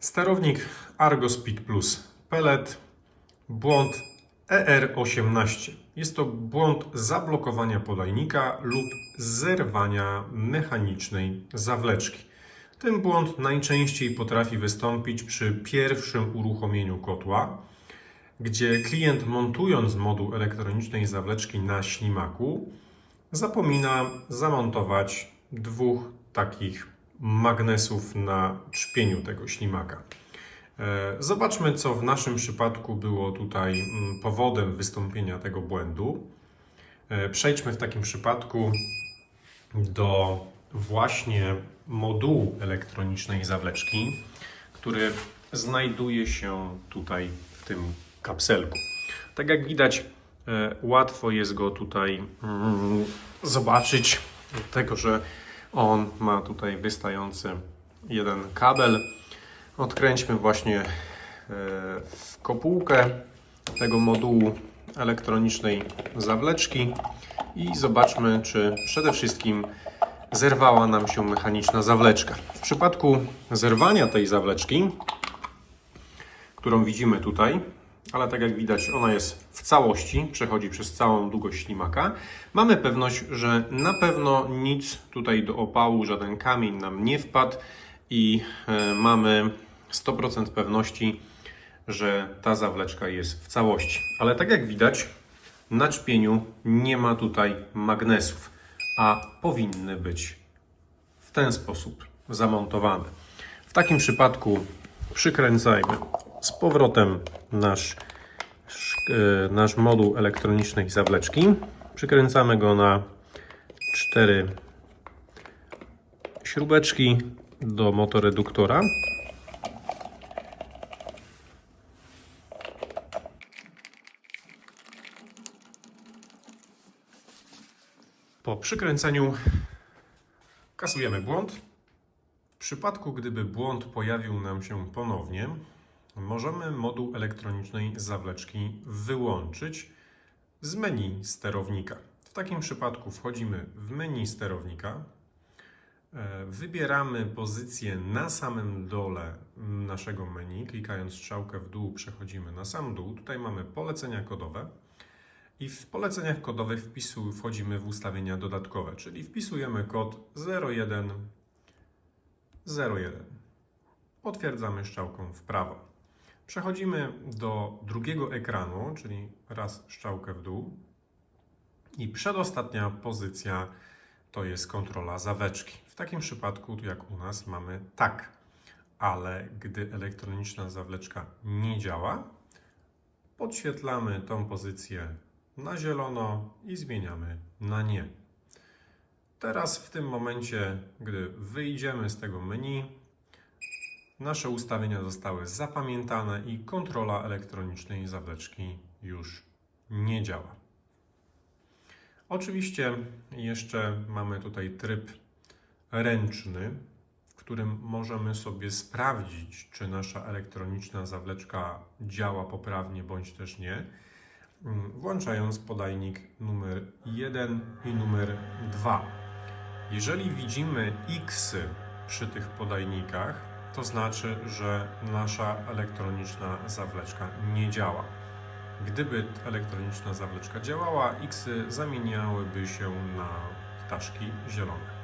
Sterownik Argo Speed Plus Pellet, błąd ER18. Jest to błąd zablokowania podajnika lub zerwania mechanicznej zawleczki. Ten błąd najczęściej potrafi wystąpić przy pierwszym uruchomieniu kotła, gdzie klient montując moduł elektronicznej zawleczki na ślimaku zapomina zamontować dwóch takich magnesów na trzpieniu tego ślimaka. E, Zobaczmy, co w naszym przypadku było tutaj mm, powodem wystąpienia tego błędu. E, Przejdźmy w takim przypadku do właśnie modułu elektronicznej zawleczki, który znajduje się tutaj w tym kapselku. Tak jak widać, e, łatwo jest go tutaj mm, zobaczyć, dlatego że on ma tutaj wystający jeden kabel. Odkręćmy właśnie e, kopułkę tego modułu elektronicznej zawleczki i zobaczmy, czy przede wszystkim zerwała nam się mechaniczna zawleczka. W przypadku zerwania tej zawleczki, którą widzimy tutaj, ale tak jak widać, ona jest w całości, przechodzi przez całą długość ślimaka. Mamy pewność, że na pewno nic tutaj do opału, żaden kamień nam nie wpadł i e, mamy 100% pewności, że ta zawleczka jest w całości. Ale tak jak widać, na czpieniu nie ma tutaj magnesów, a powinny być w ten sposób zamontowane. W takim przypadku przykręcajmy z powrotem nasz, sz- e, nasz moduł elektronicznej zawleczki. Przykręcamy go na cztery śrubeczki do motoreduktora. Po przykręceniu kasujemy błąd. W przypadku, gdyby błąd pojawił nam się ponownie, możemy moduł elektronicznej zawleczki wyłączyć z menu sterownika. W takim przypadku wchodzimy w menu sterownika, e, wybieramy pozycję na samym dole naszego menu, klikając strzałkę w dół przechodzimy na sam dół. Tutaj mamy polecenia kodowe. I w poleceniach kodowych wpisu wchodzimy w ustawienia dodatkowe, czyli wpisujemy kod 01 01. Potwierdzamy strzałką w prawo. Przechodzimy do drugiego ekranu, czyli raz strzałkę w dół. I przedostatnia pozycja to jest kontrola zawleczki. W takim przypadku, jak u nas, mamy tak, ale gdy elektroniczna zawleczka nie działa, podświetlamy tą pozycję na zielono i zmieniamy na nie. Teraz w tym momencie, gdy wyjdziemy z tego menu, nasze ustawienia zostały zapamiętane i kontrola elektronicznej zawleczki już nie działa. Oczywiście jeszcze mamy tutaj tryb ręczny, w którym możemy sobie sprawdzić, czy nasza elektroniczna zawleczka działa poprawnie bądź też nie, mm, włączając podajnik numer 1 i numer 2. Jeżeli widzimy X przy tych podajnikach, to znaczy, że nasza elektroniczna zawleczka nie działa. Gdyby elektroniczna zawleczka działała, X zamieniałyby się na ptaszki zielone.